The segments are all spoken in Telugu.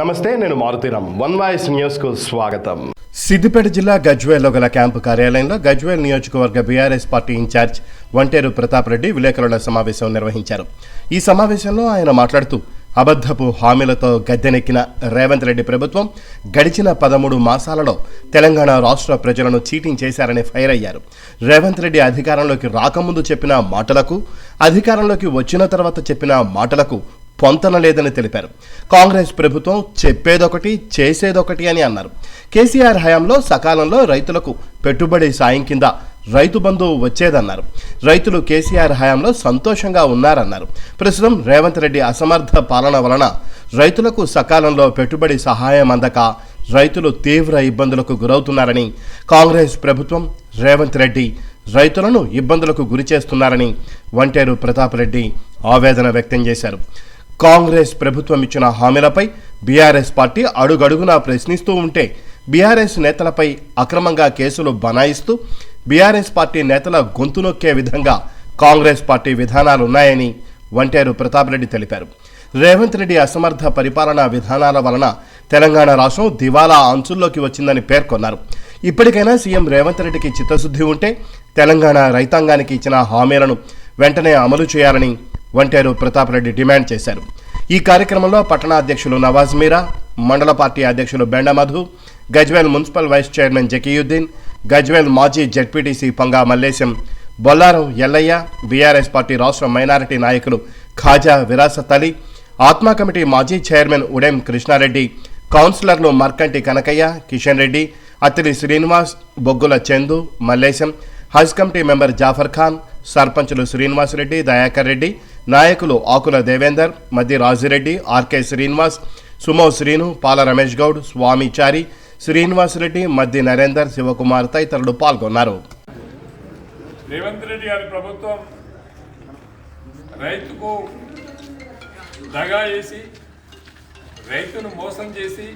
నమస్తే నేను మారుతీరామ్ వన్ వాయిస్ న్యూస్కు స్వాగతం. సిద్దిపేట జిల్లా గజ్వేల్లో గల క్యాంపు కార్యాలయంలో గజ్వేల్ నియోజకవర్గ BRS party incharge Vanteru Pratap Reddy విలేకరుల సమావేశం నిర్వహించారు. ఈ సమావేశంలో ఆయన మాట్లాడుతూ అబద్ధపు హామీలతో గద్దెనెక్కిన రేవంత్ రెడ్డి ప్రభుత్వం గడిచిన పదమూడు మాసాలలో తెలంగాణ రాష్ట్ర ప్రజలను చీటింగ్ చేశారని ఫైర్ అయ్యారు. రేవంత్ రెడ్డి అధికారంలోకి రాకముందు చెప్పిన మాటలకు అధికారంలోకి వచ్చిన తర్వాత చెప్పిన మాటలకు పొంతన లేదని తెలిపారు. కాంగ్రెస్ ప్రభుత్వం చెప్పేదొకటి చేసేదొకటి అని అన్నారు. కేసీఆర్ హయాంలో సకాలంలో రైతులకు పెట్టుబడి సాయం కింద రైతు బంధు వచ్చేదన్నారు. రైతులు కేసీఆర్ హయాంలో సంతోషంగా ఉన్నారన్నారు. ప్రస్తుతం రేవంత్ రెడ్డి అసమర్థ పాలన వలన రైతులకు సకాలంలో పెట్టుబడి సహాయం అందక రైతులు తీవ్ర ఇబ్బందులకు గురవుతున్నారని కాంగ్రెస్ ప్రభుత్వం రేవంత్ రెడ్డి రైతులను ఇబ్బందులకు గురి చేస్తున్నారని వంటేరు ప్రతాప్ రెడ్డి ఆవేదన వ్యక్తం చేశారు. కాంగ్రెస్ ప్రభుత్వం ఇచ్చిన హామీలపై బీఆర్ఎస్ పార్టీ అడుగడుగునా ప్రశ్నిస్తూ ఉంటే బీఆర్ఎస్ నేతలపై అక్రమంగా కేసులు బనాయిస్తూ బీఆర్ఎస్ పార్టీ నేతల గొంతు నొక్కే విధంగా కాంగ్రెస్ పార్టీ విధానాలున్నాయని వంటేరు ప్రతాప్ రెడ్డి తెలిపారు. రేవంత్ రెడ్డి అసమర్థ పరిపాలనా విధానాల వలన తెలంగాణ రాష్ట్రం దివాలా అంచుల్లోకి వచ్చిందని పేర్కొన్నారు. ఇప్పటికైనా సీఎం రేవంత్ రెడ్డికి చిత్తశుద్ధి ఉంటే తెలంగాణ రైతాంగానికి ఇచ్చిన హామీలను వెంటనే అమలు చేయాలని వంటేరు ప్రతాపరెడ్డి డిమాండ్ చేశారు. ఈ కార్యక్రమంలో పట్టణ అధ్యక్షులు నవాజ్ మీరా మండల పార్టీ అధ్యక్షులు Benda Madhu Gajwel municipal vice chairman Zakiuddin Gajwel మాజీ ZPTC Panga Mallesham Bollaram Yellaiah BRS party రాష్ట్ర మైనారిటీ నాయకులు ఖాజా విరాసత్ అలీ ఆత్మా కమిటీ మాజీ చైర్మన్ ఉడెం కృష్ణారెడ్డి కౌన్సిలర్లు మర్కంటి కనకయ్య కిషన్ రెడ్డి అతిలి శ్రీనివాస్ బొగ్గుల చందు మల్లేశం హజ్ కమిటీ మెంబర్ జాఫర్ ఖాన్ సర్పంచులు శ్రీనివాసరెడ్డి దయాకర్ రెడ్డి నాయకులు ఆకుల దేవేందర్ మద్ది రాజిరెడ్డి ఆర్కే శ్రీనివాస్ సుమో శ్రీను పాల రమేష్ గౌడ్ స్వామిచారి శ్రీనివాసరెడ్డి మద్ది నరేందర్ శివకుమార్ తదితరులు పాల్గొన్నారు. రేవంత్ రెడ్డి గారి ప్రభుత్వం రైతుకు దగా చేసి రైతును మోసం చేసి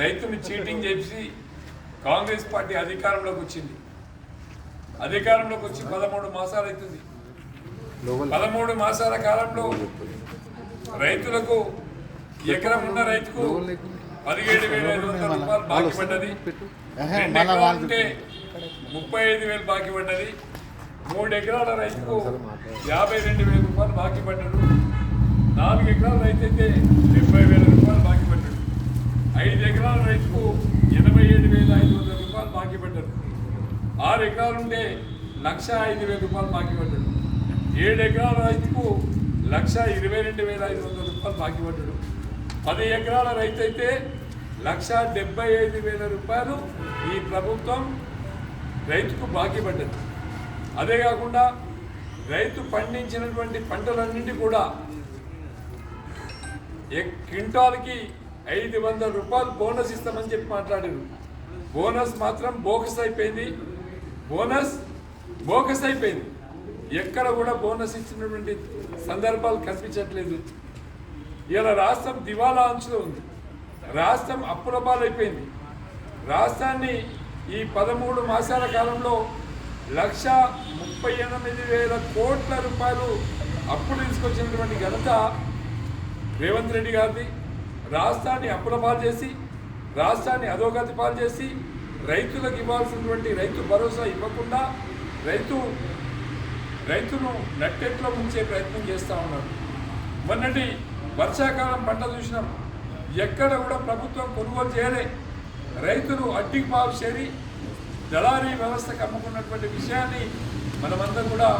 రైతును చీటింగ్ చేసి కాంగ్రెస్ పార్టీ అధికారంలోకి వచ్చింది. అధికారంలోకి వచ్చి పదమూడు మాసాలు అవుతుంది పదమూడు మాసాల కాలంలో రైతులకు ఎకరం ఉన్న రైతుకు పదిహేడు వేల ఐదు వందల రూపాయలు బాకీ పడ్డది. రెండు ఎకరాలు ఉంటే ముప్పై ఐదు వేలు బాకీ పడ్డది. మూడు ఎకరాల రైతుకు యాభై రెండు వేల రూపాయలు బాకీ పడ్డాడు. నాలుగు ఎకరాల రైతు అయితే డెబ్బై వేల రూపాయలు బాకీ పడ్డాడు. ఐదు ఎకరాల రైతుకు ఎనభై ఏడు వేల ఐదు వందల రూపాయలు బాకీ పడ్డాడు. ఆరు ఎకరాలు ఉంటే లక్ష ఐదు వేల రూపాయలు బాకీ పడ్డాడు. ఏడు ఎకరాల రైతుకు లక్ష ఇరవై రెండు వేల ఐదు వందల రూపాయలు బాకీ పడ్డాడు. పది ఎకరాల రైతు అయితే లక్ష డెబ్బై ఐదు వేల రూపాయలు ఈ ప్రభుత్వం రైతుకు బాకీ పడ్డది. అదే కాకుండా రైతు పండించినటువంటి పంటలన్నింటి కూడా క్వింటాల్కి ఐదు వందల రూపాయలు బోనస్ ఇస్తామని చెప్పి మాట్లాడారు. బోనస్ మాత్రం బోకస్ అయిపోయింది. బోనస్ బోకస్ అయిపోయింది. ఎక్కడ కూడా బోనస్ ఇచ్చినటువంటి సందర్భాలు కనిపించట్లేదు. ఇలా రాష్ట్రం దివాలా అంచులో ఉంది. రాష్ట్రం అప్పుల పాలైపోయింది. రాష్ట్రాన్ని ఈ పదమూడు మాసాల కాలంలో లక్ష ముప్పై ఎనిమిది వేల కోట్ల రూపాయలు అప్పులు తీసుకొచ్చినటువంటి ఘనత రేవంత్ రెడ్డి గారిది. రాష్ట్రాన్ని అప్పుల పాలు చేసి రాష్ట్రాన్ని అధోగతి పాలు చేసి రైతులకు ఇవ్వాల్సినటువంటి రైతు భరోసా ఇవ్వకుండా రైతు రైతును నట్టెట్లో ముంచే ప్రయత్నం చేస్తూ ఉన్నారు. మొన్నటి వర్షాకాలం పంట చూసినాం. ఎక్కడ కూడా ప్రభుత్వం కొనుగోలు చేయలే. రైతులు అడ్డికి పాలు చేరి దళారీ వ్యవస్థకు అమ్ముకున్నటువంటి విషయాన్ని మనమందరం కూడా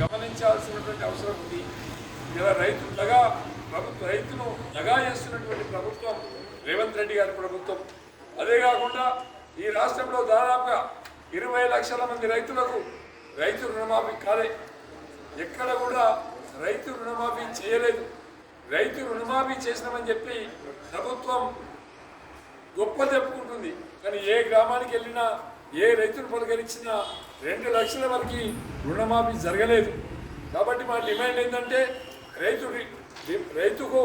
గమనించాల్సినటువంటి అవసరం ఉంది. ఇలా రైతు దగా ప్రభుత్వ రైతును దగా చేస్తున్నటువంటి ప్రభుత్వం రేవంత్ రెడ్డి గారి ప్రభుత్వం. అదే కాకుండా ఈ రాష్ట్రంలో దాదాపుగా ఇరవై లక్షల మంది రైతులకు రైతు రుణమాఫీ కాలే. ఎక్కడ కూడా రైతు రుణమాఫీ చేయలేదు. రైతు రుణమాఫీ చేసినామని చెప్పి ప్రభుత్వం గొప్ప చెప్పుకుంటుంది. కానీ ఏ గ్రామానికి వెళ్ళినా ఏ రైతును పలకరించినా రెండు లక్షల వరకు రుణమాఫీ జరగలేదు. కాబట్టి మా డిమాండ్ ఏంటంటే రైతు రైతుకు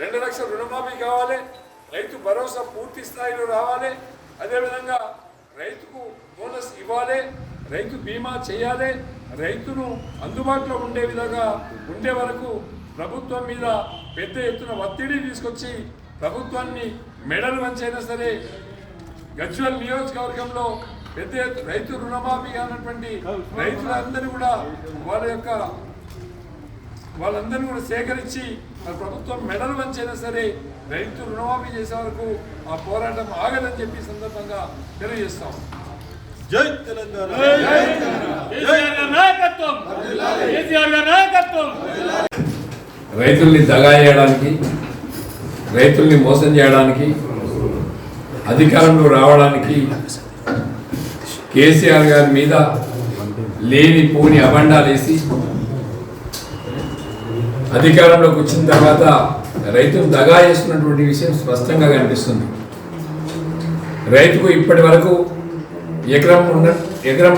రెండు లక్షల రుణమాఫీ కావాలి రైతు భరోసా పూర్తి స్థాయిలో రావాలి అదేవిధంగా రైతుకు బోనస్ ఇవ్వాలి రైతు బీమా చేయాలి రైతును అందుబాటులో ఉండే విధంగా ఉండే వరకు ప్రభుత్వం మీద పెద్ద ఎత్తున ఒత్తిడి తీసుకొచ్చి ప్రభుత్వాన్ని మెడలు వంచైనా సరే గజ్వల్ నియోజకవర్గంలో పెద్ద ఎత్తు రైతు రుణమాఫీ కానటువంటి రైతులందరూ కూడా వాళ్ళ యొక్క వాళ్ళందరినీ కూడా సేకరించి మరి ప్రభుత్వం మెడలు వంచైనా సరే రైతు రుణమాఫీ చేసే వరకు ఆ పోరాటం ఆగదని చెప్పి సందర్భంగా తెలియజేస్తాం. జై తెలంగాణ. రైతుల్ని దగా చేయడానికి రైతుల్ని మోసం చేయడానికి అధికారంలో రావడానికి కేసీఆర్ గారి మీద లేని పోని అబండాలేసి అధికారంలోకి వచ్చిన తర్వాత రైతులు దగా చేస్తున్నటువంటి విషయం స్పష్టంగా కనిపిస్తుంది. రైతుకు ఇప్పటి వరకు ఎకరం ఉన్న ఎకరం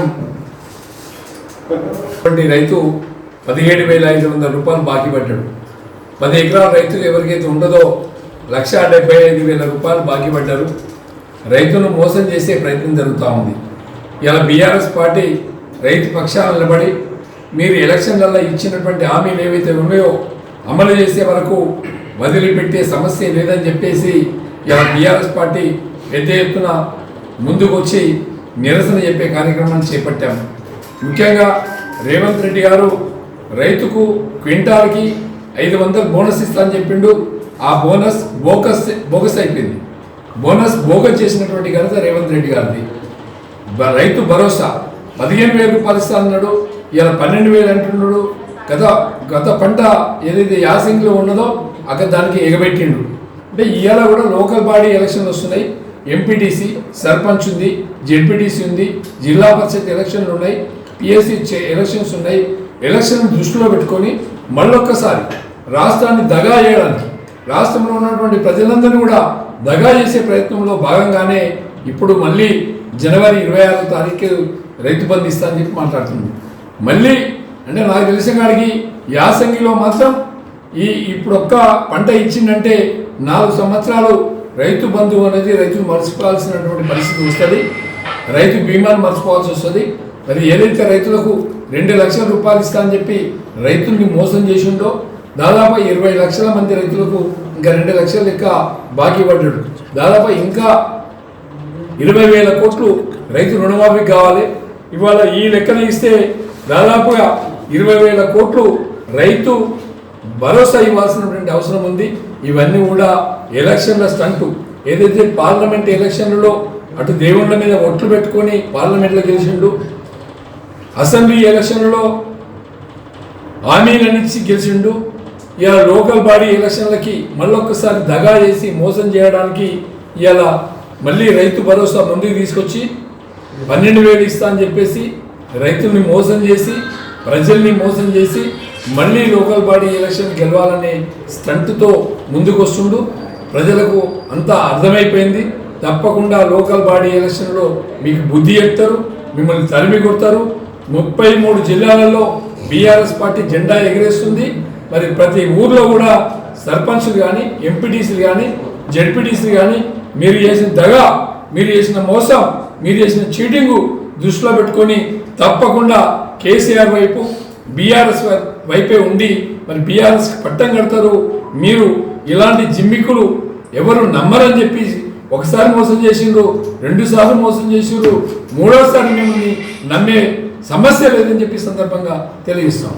రైతు పదిహేడు వేల ఐదు వందల రూపాయలు బాకీ పడ్డాడు. పది ఎకరాల రైతు ఎవరికైతే ఉండదో లక్ష డెబ్బై ఐదు వేల రూపాయలు బాకీ పడ్డారు. రైతును మోసం చేసే ప్రయత్నం జరుగుతూ ఉంది. ఇలా బీఆర్ఎస్ పార్టీ రైతు పక్షాన నిలబడి మీరు ఎలక్షన్లలో ఇచ్చినటువంటి హామీలు ఏవైతే ఉన్నాయో అమలు చేసే వరకు వదిలిపెట్టే సమస్య లేదని చెప్పేసి ఇలా బీఆర్ఎస్ పార్టీ పెద్ద ఎత్తున ముందుకు వచ్చి నిరసన చెప్పే కార్యక్రమాన్ని చేపట్టాము ముఖ్యంగా రేవంత్ రెడ్డి గారు రైతుకు క్వింటాల్కి ఐదు వందలు బోనస్ ఇస్తా అని చెప్పిండు. ఆ బోనస్ బోకస్ బోగస్ అయిపోయింది. బోనస్ బోగస్ చేసినటువంటి ఘనత రేవంత్ రెడ్డి గారిది. రైతు భరోసా. పదిహేను వేలు రూపాయలు అన్నాడు. ఇలా పన్నెండు వేలు అంటున్నాడు. గత గత పంట ఏదైతే యాసింగ్లో ఉన్నదో అక్కడ దానికి ఎగబెట్టిండు. అంటే ఇవాళ కూడా లోకల్ బాడీ ఎలక్షన్లు వస్తున్నాయి. ఎంపీటీసీ సర్పంచ్ ఉంది జెడ్పీటీసీ ఉంది జిల్లా పరిషత్ ఎలక్షన్లు ఉన్నాయి పిఎస్సి ఎలక్షన్స్ ఉన్నాయి. ఎలక్షన్ దృష్టిలో పెట్టుకొని మళ్ళొక్కసారి రాష్ట్రాన్ని దగా చేయడానికి రాష్ట్రంలో ఉన్నటువంటి ప్రజలందరినీ కూడా దగా చేసే ప్రయత్నంలో భాగంగానే ఇప్పుడు మళ్ళీ జనవరి ఇరవై ఆరో తారీఖు రైతు బంధు ఇస్తా అని చెప్పి మాట్లాడుతుంది. మళ్ళీ అంటే నాకు తెలిసిన కాడికి యాసంగిలో మాత్రం ఈ ఇప్పుడు ఒక్క పంట ఇచ్చిందంటే నాలుగు సంవత్సరాలు రైతు బంధు అనేది రైతులు మర్చిపోవాల్సినటువంటి పరిస్థితి వస్తుంది. రైతు బీమాను మర్చిపోవాల్సి వస్తుంది. మరి ఏదైతే రైతులకు రెండు లక్షల రూపాయలు ఇస్తా అని చెప్పి రైతుల్ని మోసం చేసిండో దాదాపు ఇరవై లక్షల మంది రైతులకు ఇంకా రెండు లక్షల లెక్క బాకీ పడ్డాడు. దాదాపు ఇంకా ఇరవై వేల కోట్లు రైతు రుణమాఫీ కావాలి. ఇవాళ ఈ లెక్కన ఇస్తే దాదాపుగా ఇరవై వేల కోట్లు రైతు భరోసా ఇవ్వాల్సినటువంటి అవసరం ఉంది. ఇవన్నీ కూడా ఎలక్షన్ల స్టంటు. ఏదైతే పార్లమెంట్ ఎలక్షన్లలో అటు దేవుళ్ళ మీద ఒట్లు పెట్టుకొని పార్లమెంట్లో గెలిచిండు అసెంబ్లీ ఎలక్షన్లలో హామీలనిచ్చి గెలిచిండు ఇలా లోకల్ బాడీ ఎలక్షన్లకి మళ్ళొక్కసారి దగా చేసి మోసం చేయడానికి ఇలా మళ్ళీ రైతు భరోసా ముందుకు తీసుకొచ్చి పన్నెండు వేలు ఇస్తా అని చెప్పేసి రైతుల్ని మోసం చేసి ప్రజల్ని మోసం చేసి మళ్ళీ లోకల్ బాడీ ఎలక్షన్ గెలవాలనే స్టంట్తో ముందుకు వస్తుండు ప్రజలకు అంతా అర్థమైపోయింది. తప్పకుండా లోకల్ బాడీ ఎలక్షన్లో మీకు బుద్ధి చెప్తారు మిమ్మల్ని తరిమి కొడతారు. ముప్పై మూడు జిల్లాలలో బీఆర్ఎస్ పార్టీ జెండా ఎగరేస్తుంది. మరి ప్రతి ఊర్లో కూడా సర్పంచ్లు కానీ ఎంపీటీసీలు కానీ జడ్పీటీసీలు కానీ మీరు చేసిన దగ మీరు చేసిన మోసం మీరు చేసిన చీటింగు దృష్టిలో పెట్టుకొని తప్పకుండా కేసీఆర్ వైపు బీఆర్ఎస్ వైపే ఉండి మరి బీఆర్ఎస్ పట్టం కడతారు మీరు ఇలాంటి జిమ్మికులు ఎవరు నమ్మరని చెప్పి ఒకసారి మోసం చేసిండ్రు రెండు సార్లు మోసం చేసిండ్రు మూడోసారి మిమ్మల్ని నమ్మే సమస్య లేదని చెప్పి సందర్భంగా తెలియజేస్తాం